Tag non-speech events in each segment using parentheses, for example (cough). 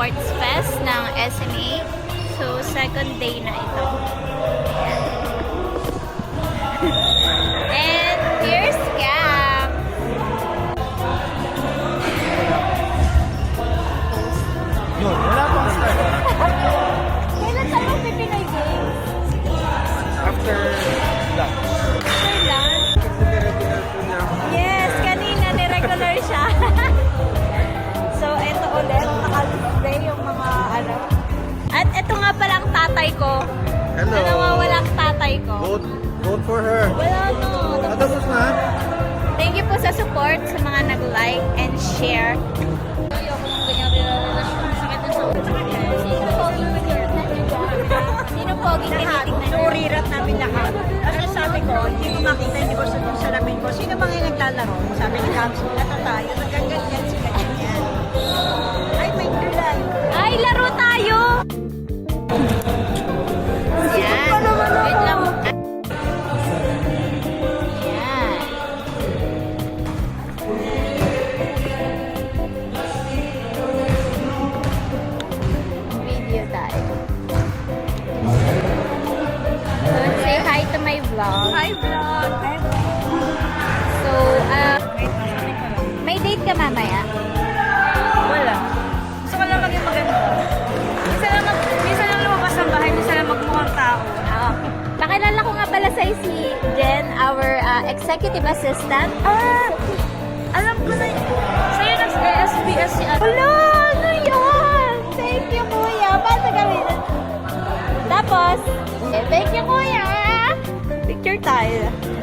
Sports Fest ng SMA. So, second day na ito. Ayan. Tatay ko. Hello. Na nawawala ang tatay ko. Vote, vote for her. Wala no. Ah, tapos na? Thank you po sa support sa mga nag-like and share. Ayoko ng ganyang relasyon. Sakit na sa. Sino pogi dyan? Sino pogi tinitignan niyo? Nurirat namin lahat. Kasi sabi ko, hindi ko makita, hindi ko sa salamin ko. Sino mga yung naglalaro? Sabi ni Kamsi, vlog. Hi, vlog. So, uh, may date ka mamaya? Wala. Gusto ko lang maging maganda. Minsan lang, mag, minsan lang lumabas ng bahay, minsan lang magmukhang tao. Ah, Nakilala ko nga pala sa'yo si Jen, our uh, executive assistant. Ah! Alam ko na yun. Sa'yo nag-SBS si ano. Wala!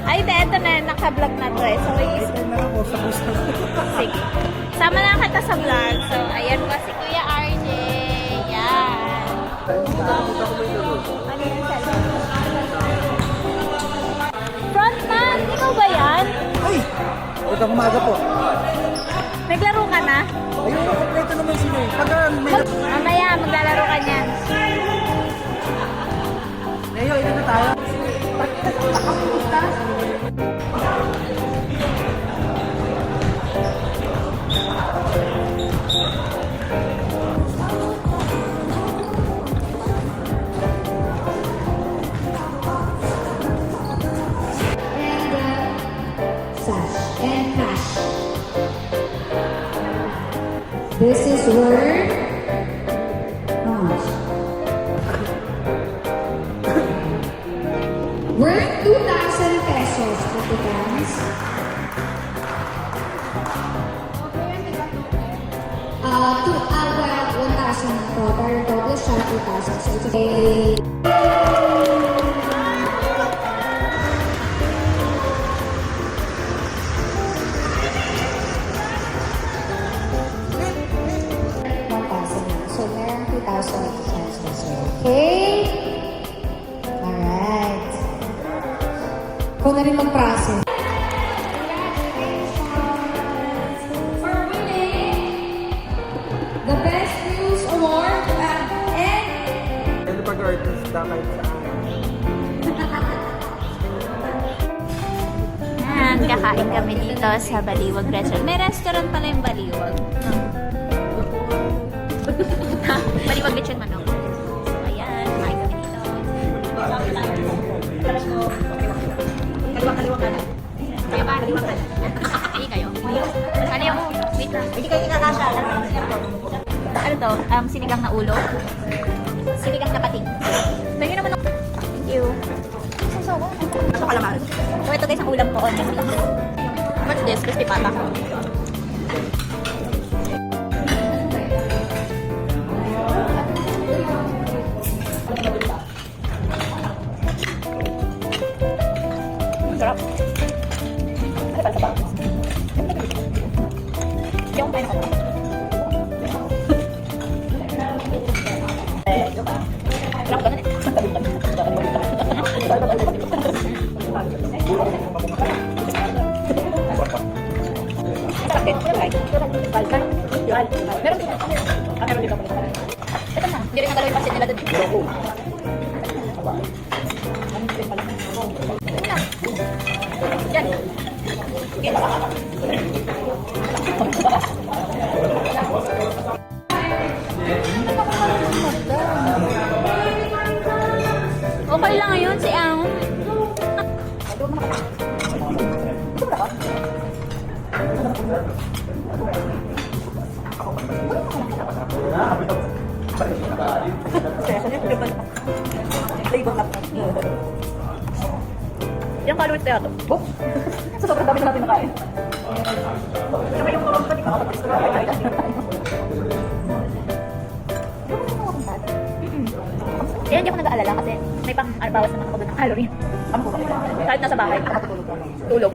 Ay, de, eto na, naka-vlog na to eh. So, is, Ito na ako sa gusto. sige. Sama na kita sa vlog. So, ayan po si Kuya RJ. Yan. Frontman, ikaw ba yan? Ay! Ito umaga po. Naglaro ka na? Ayun, kompleto naman sila eh. Pagka may... Mamaya, maglalaro ka niyan. Leo, ito na tayo. And hash. This is how much? worth 2,000 pesos, Katikans. Uh, to, uh, well, 1,000 po, pero double siya 2,000. So it's Ikaw na rin mag-process. For winning the Best News Award uh, and Ano pag artista kahit saan? Yan, kakain kami dito sa Baliwag Restaurant. May restaurant pala yung Baliwag. (laughs) Baliwag Lechon Manok. Kaliwa-kaliwa ka na. Kaya ba? Kaliwa ka. Hindi kayo. Kaliwa mo. Wait lang. Hindi kayo kinakasya. Ano to? Um, sinigang na ulo? Sinigang na pating. Pwede naman ako. Thank you. Sasawa. Ito kalaman. So, ito guys ang ulam ko. What's this? Crispy pata. Hindi rin nagalaw yung pasit nila doon. Yan. Sige. Okay lang yun si Ang. Yung calories kaya to? Oh! Sa (laughs) sobrang dami na natin nakain. Kaya hindi ako nag-aalala kasi may pang bawas naman ako doon ng calorie. Kahit nasa bahay. Tulog.